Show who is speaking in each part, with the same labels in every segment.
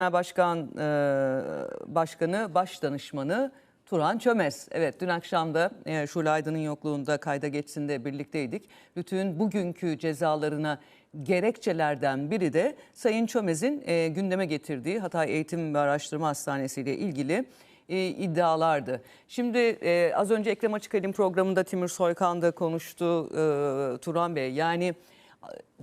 Speaker 1: Başkan e, Başkanı Baş Danışmanı Turan Çömez. Evet dün akşam da e, Şule Aydın'ın yokluğunda kayda geçsin de birlikteydik. Bütün bugünkü cezalarına gerekçelerden biri de Sayın Çömez'in e, gündeme getirdiği Hatay Eğitim ve Araştırma Hastanesi ile ilgili e, iddialardı. Şimdi e, az önce Ekrem Açıkay'ın programında Timur Soykan da konuştu e, Turan Bey. Yani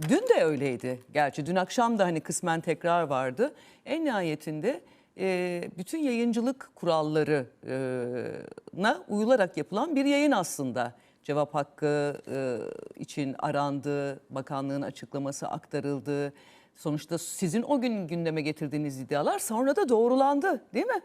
Speaker 1: dün de öyleydi gerçi. Dün akşam da hani kısmen tekrar vardı. En nihayetinde e, bütün yayıncılık kurallarına uyularak yapılan bir yayın aslında. Cevap hakkı e, için arandı, bakanlığın açıklaması aktarıldı. Sonuçta sizin o gün gündeme getirdiğiniz iddialar sonra da doğrulandı değil mi?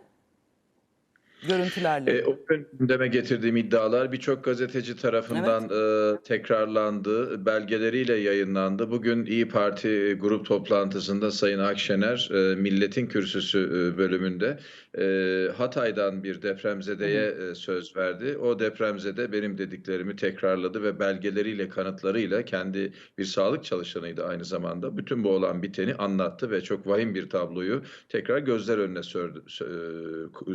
Speaker 1: Görüntülerle.
Speaker 2: E, o gün gündeme getirdiğim iddialar birçok gazeteci tarafından e, tekrarlandı, belgeleriyle yayınlandı. Bugün İyi Parti grup toplantısında Sayın Akşener e, Milletin Kürsüsü e, bölümünde e, Hatay'dan bir depremzedeye e, söz verdi. O depremzede benim dediklerimi tekrarladı ve belgeleriyle, kanıtlarıyla kendi bir sağlık çalışanıydı aynı zamanda. Bütün bu olan biteni anlattı ve çok vahim bir tabloyu tekrar gözler önüne sürdü.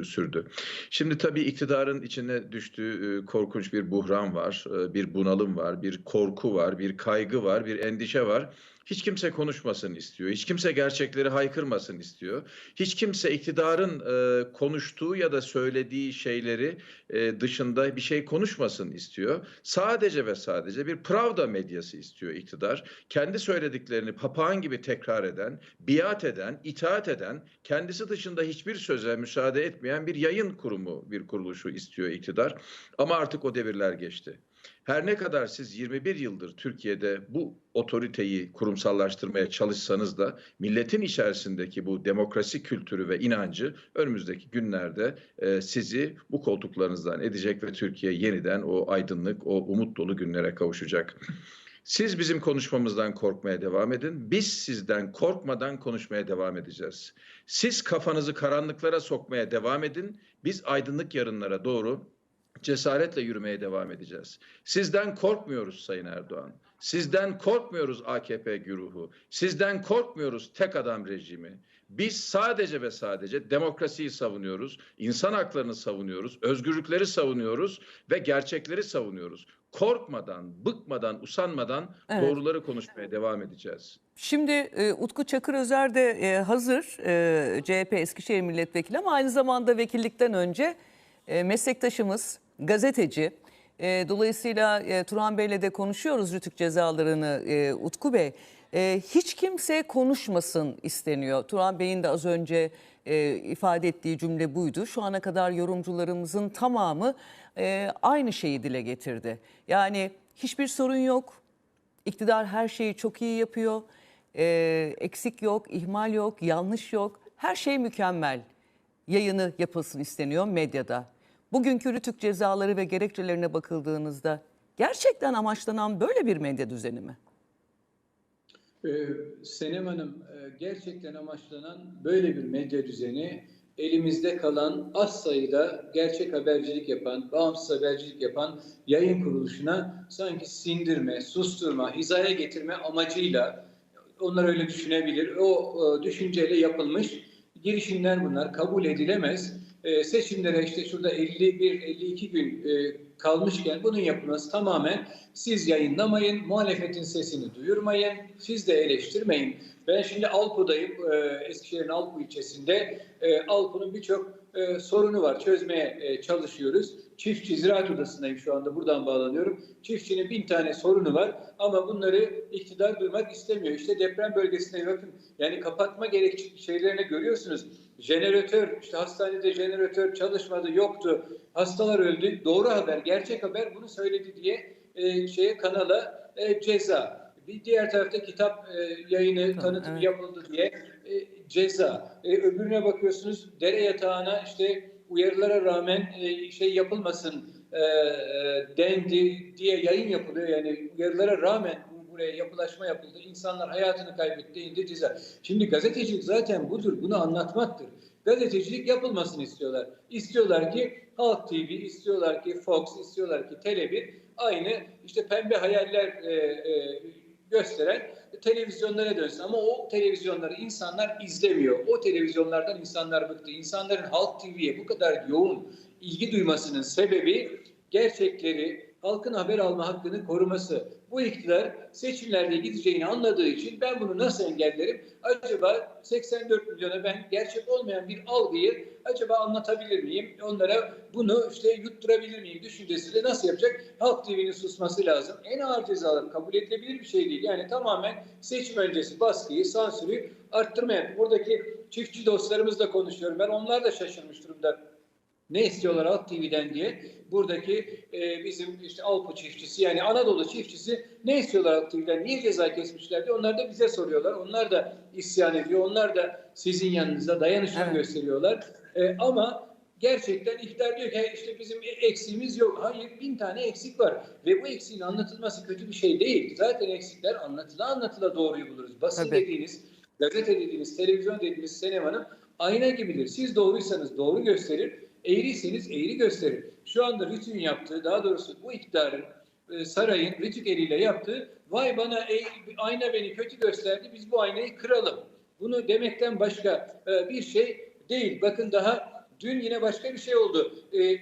Speaker 2: e, sürdü. Şimdi tabii iktidarın içine düştüğü e, korkunç bir buhran var, e, bir bunalım var, bir korku var, bir kaygı var, bir endişe var. Hiç kimse konuşmasın istiyor. Hiç kimse gerçekleri haykırmasın istiyor. Hiç kimse iktidarın e, konuştuğu ya da söylediği şeyleri e, dışında bir şey konuşmasın istiyor. Sadece ve sadece bir pravda medyası istiyor iktidar. Kendi söylediklerini papağan gibi tekrar eden, biat eden, itaat eden, kendisi dışında hiçbir söze müsaade etmeyen bir yayın kurumu, bir kuruluşu istiyor iktidar. Ama artık o devirler geçti. Her ne kadar siz 21 yıldır Türkiye'de bu otoriteyi kurumsallaştırmaya çalışsanız da milletin içerisindeki bu demokrasi kültürü ve inancı önümüzdeki günlerde e, sizi bu koltuklarınızdan edecek ve Türkiye yeniden o aydınlık, o umut dolu günlere kavuşacak. Siz bizim konuşmamızdan korkmaya devam edin. Biz sizden korkmadan konuşmaya devam edeceğiz. Siz kafanızı karanlıklara sokmaya devam edin. Biz aydınlık yarınlara doğru cesaretle yürümeye devam edeceğiz. Sizden korkmuyoruz Sayın Erdoğan. Sizden korkmuyoruz AKP güruhu. Sizden korkmuyoruz tek adam rejimi. Biz sadece ve sadece demokrasiyi savunuyoruz, insan haklarını savunuyoruz, özgürlükleri savunuyoruz ve gerçekleri savunuyoruz. Korkmadan, bıkmadan, usanmadan
Speaker 1: Evet.
Speaker 2: doğruları konuşmaya devam edeceğiz.
Speaker 1: Şimdi e, Utku Çakır Özer de e, hazır e, CHP Eskişehir Milletvekili ama aynı zamanda vekillikten önce e, meslektaşımız, gazeteci. E, dolayısıyla e, Turan Bey'le de konuşuyoruz rütük cezalarını e, Utku Bey. E, hiç kimse konuşmasın isteniyor. Turan Bey'in de az önce e, ifade ettiği cümle buydu. Şu ana kadar yorumcularımızın tamamı e, aynı şeyi dile getirdi. Yani hiçbir sorun yok. İktidar her şeyi çok iyi yapıyor. Ee, eksik yok, ihmal yok, yanlış yok. Her şey mükemmel. Yayını yapılsın isteniyor medyada. Bugünkü rütük cezaları ve gerekçelerine bakıldığınızda gerçekten amaçlanan böyle bir medya düzeni mi?
Speaker 3: Ee, Senem Hanım, e, gerçekten amaçlanan böyle bir medya düzeni elimizde kalan az sayıda gerçek habercilik yapan, bağımsız habercilik yapan yayın kuruluşuna sanki sindirme, susturma, hizaya getirme amacıyla onlar öyle düşünebilir. O e, düşünceyle yapılmış girişimler bunlar kabul edilemez. E, seçimlere işte şurada 51-52 gün e, kalmışken bunun yapılması tamamen siz yayınlamayın, muhalefetin sesini duyurmayın, siz de eleştirmeyin. Ben şimdi Alpu'dayım, e, Eskişehir'in Alpu ilçesinde. E, Alpu'nun birçok sorunu var, çözmeye çalışıyoruz. Çiftçi Ziraat Odası'ndayım şu anda, buradan bağlanıyorum. Çiftçinin bin tane sorunu var ama bunları iktidar duymak istemiyor. İşte deprem bölgesinde bakın, yani kapatma gerekçe şeylerini görüyorsunuz. Jeneratör, işte hastanede jeneratör çalışmadı, yoktu. Hastalar öldü. Doğru haber, gerçek haber bunu söyledi diye e, şeye kanala e, ceza. Bir diğer tarafta kitap e, yayını tanıtımı
Speaker 1: evet.
Speaker 3: yapıldı diye e, ceza. E, öbürüne bakıyorsunuz dere yatağına işte uyarılara rağmen e, şey yapılmasın e, e, dendi diye yayın yapılıyor. Yani uyarılara rağmen buraya yapılaşma yapıldı. İnsanlar hayatını kaybetti deyince ceza. Şimdi gazetecilik zaten budur. Bunu anlatmaktır. Gazetecilik yapılmasını istiyorlar. İstiyorlar ki Halk TV, istiyorlar ki Fox, istiyorlar ki Tele1 aynı işte pembe hayaller e, e, gösteren televizyonlara dönsün. Ama o televizyonları insanlar izlemiyor. O televizyonlardan insanlar bıktı. İnsanların Halk TV'ye bu kadar yoğun ilgi duymasının sebebi gerçekleri, halkın haber alma hakkını koruması. Bu iktidar seçimlerde gideceğini anladığı için ben bunu nasıl engellerim? Acaba 84 milyona ben gerçek olmayan bir algıyı acaba anlatabilir miyim? Onlara bunu işte yutturabilir miyim düşüncesiyle nasıl yapacak? Halk TV'nin susması lazım. En ağır cezalar kabul edilebilir bir şey değil. Yani tamamen seçim öncesi baskıyı, sansürü arttırmayan. Buradaki çiftçi dostlarımızla konuşuyorum. Ben onlar da şaşırmış durumda ne istiyorlar Halk TV'den diye buradaki e, bizim işte Alpo çiftçisi yani Anadolu çiftçisi ne istiyorlar Halk TV'den niye ceza kesmişler diye onlar da bize soruyorlar. Onlar da isyan ediyor. Onlar da sizin yanınızda dayanışma
Speaker 1: Evet.
Speaker 3: gösteriyorlar. E, ama gerçekten iktidar diyor ki işte bizim eksiğimiz yok. Hayır bin tane eksik var. Ve bu eksiğin anlatılması kötü bir şey değil. Zaten eksikler anlatıla anlatıla doğruyu buluruz. Basın
Speaker 1: Tabii.
Speaker 3: dediğiniz, gazete dediğiniz, televizyon dediğiniz Senem ayna gibidir. Siz doğruysanız doğru gösterir, eğriyseniz eğri gösterir. Şu anda RTÜK'ün yaptığı, daha doğrusu bu iktidarın, e, sarayın RTÜK eliyle yaptığı, vay bana e- ayna beni kötü gösterdi, biz bu aynayı kıralım. Bunu demekten başka e, bir şey değil. Bakın daha dün yine başka bir şey oldu. E,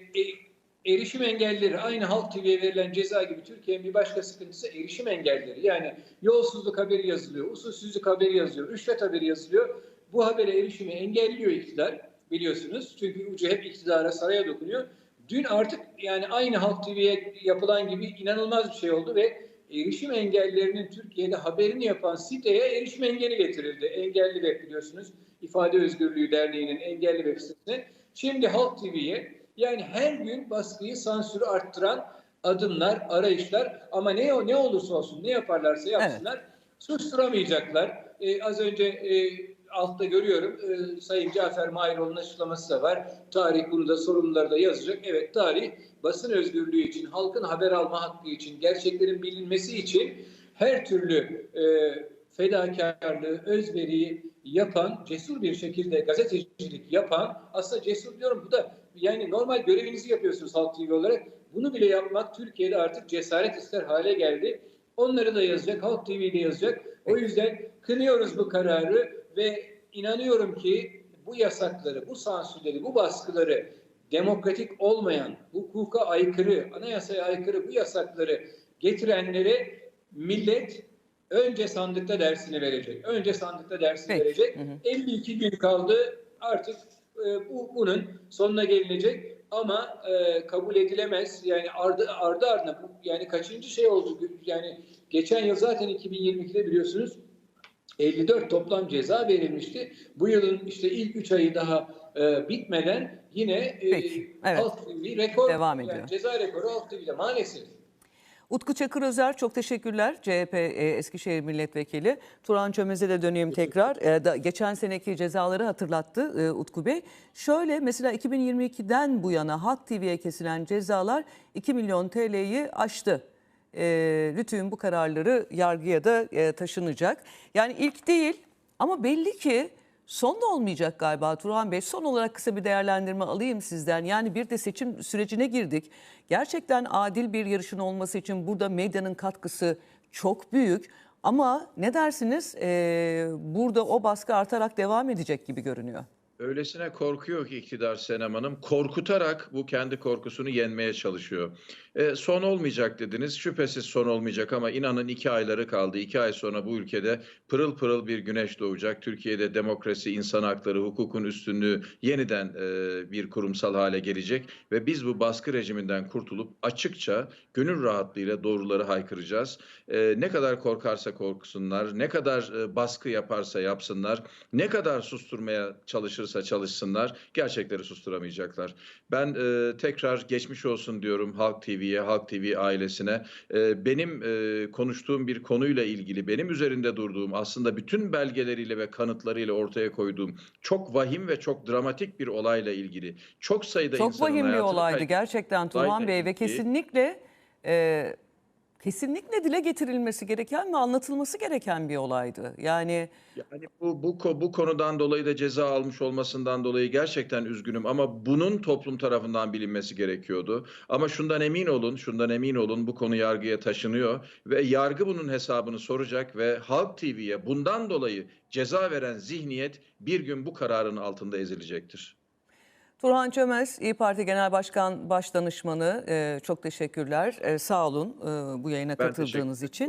Speaker 3: erişim engelleri aynı Halk TV'ye verilen ceza gibi Türkiye'nin bir başka sıkıntısı erişim engelleri. Yani yolsuzluk haberi yazılıyor, usulsüzlük haberi yazılıyor, rüşvet haberi yazılıyor. Bu habere erişimi engelliyor iktidar biliyorsunuz. Çünkü ucu hep iktidara, saraya dokunuyor. Dün artık yani aynı Halk TV'ye yapılan gibi inanılmaz bir şey oldu ve erişim engellerinin Türkiye'de haberini yapan siteye erişim engeli getirildi. Engelli Web biliyorsunuz. İfade Özgürlüğü Derneği'nin engelli web sitesine. Şimdi Halk TV'ye yani her gün baskıyı, sansürü arttıran adımlar, arayışlar ama ne ne olursa olsun ne yaparlarsa yapsınlar susturamayacaklar. Ee, az önce e, altta görüyorum e, Sayın Cafer Mahiroğlu'nun açıklaması da var. Tarih bunu da sorunları da yazacak. Evet tarih basın özgürlüğü için, halkın haber alma hakkı için, gerçeklerin bilinmesi için her türlü e, fedakarlığı, özveriyi yapan, cesur bir şekilde gazetecilik yapan, aslında cesur diyorum bu da yani normal görevinizi yapıyorsunuz Halk TV olarak. Bunu bile yapmak Türkiye'de artık cesaret ister hale geldi. Onları da yazacak, Halk TV'de yazacak. O yüzden kınıyoruz bu kararı ve inanıyorum ki bu yasakları, bu sansürleri, bu baskıları demokratik olmayan, hukuka aykırı, anayasaya aykırı bu yasakları getirenlere millet önce sandıkta dersini verecek. Önce sandıkta dersini
Speaker 1: Peki.
Speaker 3: verecek.
Speaker 1: Hı hı.
Speaker 3: 52 gün kaldı. Artık e, bu bunun sonuna gelinecek ama e, kabul edilemez. Yani ardı ardı ardına bu yani kaçıncı şey oldu? Yani geçen yıl zaten 2022'de biliyorsunuz 54 toplam ceza verilmişti. Bu yılın işte ilk 3 ayı daha e, bitmeden yine e,
Speaker 1: Peki, evet.
Speaker 3: Halk TV rekor
Speaker 1: Devam
Speaker 3: yani
Speaker 1: ediyor.
Speaker 3: ceza rekoru Halk TV'de maalesef.
Speaker 1: Utku Çakır Özer çok teşekkürler. CHP e, Eskişehir Milletvekili. Turan Çömez'e de döneyim tekrar. E, da, geçen seneki cezaları hatırlattı e, Utku Bey. Şöyle mesela 2022'den bu yana Halk TV'ye kesilen cezalar 2 milyon TL'yi aştı. E, Rütü'nün bu kararları yargıya da e, taşınacak. Yani ilk değil ama belli ki son da olmayacak galiba Turhan Bey. Son olarak kısa bir değerlendirme alayım sizden. Yani bir de seçim sürecine girdik. Gerçekten adil bir yarışın olması için burada medyanın katkısı çok büyük. Ama ne dersiniz? Ee, burada o baskı artarak devam edecek gibi görünüyor.
Speaker 2: Öylesine korkuyor ki iktidar Senem Hanım. Korkutarak bu kendi korkusunu yenmeye çalışıyor. E, son olmayacak dediniz. Şüphesiz son olmayacak ama inanın iki ayları kaldı. İki ay sonra bu ülkede pırıl pırıl bir güneş doğacak. Türkiye'de demokrasi, insan hakları, hukukun üstünlüğü yeniden e, bir kurumsal hale gelecek. Ve biz bu baskı rejiminden kurtulup açıkça, gönül rahatlığıyla doğruları haykıracağız. E, ne kadar korkarsa korksunlar, ne kadar e, baskı yaparsa yapsınlar, ne kadar susturmaya çalışırsa çalışsınlar, gerçekleri susturamayacaklar. Ben e, tekrar geçmiş olsun diyorum Halk TV'ye, Halk TV ailesine. E, benim e, konuştuğum bir konuyla ilgili, benim üzerinde durduğum, aslında bütün belgeleriyle ve kanıtlarıyla ortaya koyduğum çok vahim ve çok dramatik bir olayla ilgili. Çok sayıda
Speaker 1: Çok
Speaker 2: insanın
Speaker 1: vahim bir olaydı gerçekten Turhan Bey ve kesinlikle e, kesinlikle dile getirilmesi gereken ve anlatılması gereken bir olaydı. Yani
Speaker 2: Yani bu, bu, bu konudan dolayı da ceza almış olmasından dolayı gerçekten üzgünüm ama bunun toplum tarafından bilinmesi gerekiyordu. Ama şundan emin olun, şundan emin olun bu konu yargıya taşınıyor ve yargı bunun hesabını soracak ve Halk TV'ye bundan dolayı ceza veren zihniyet bir gün bu kararın altında ezilecektir.
Speaker 1: Turhan Çömez, İyi Parti Genel Başkan Başdanışmanı e, çok teşekkürler. E, sağ olun e, bu yayına
Speaker 2: Ben
Speaker 1: katıldığınız için.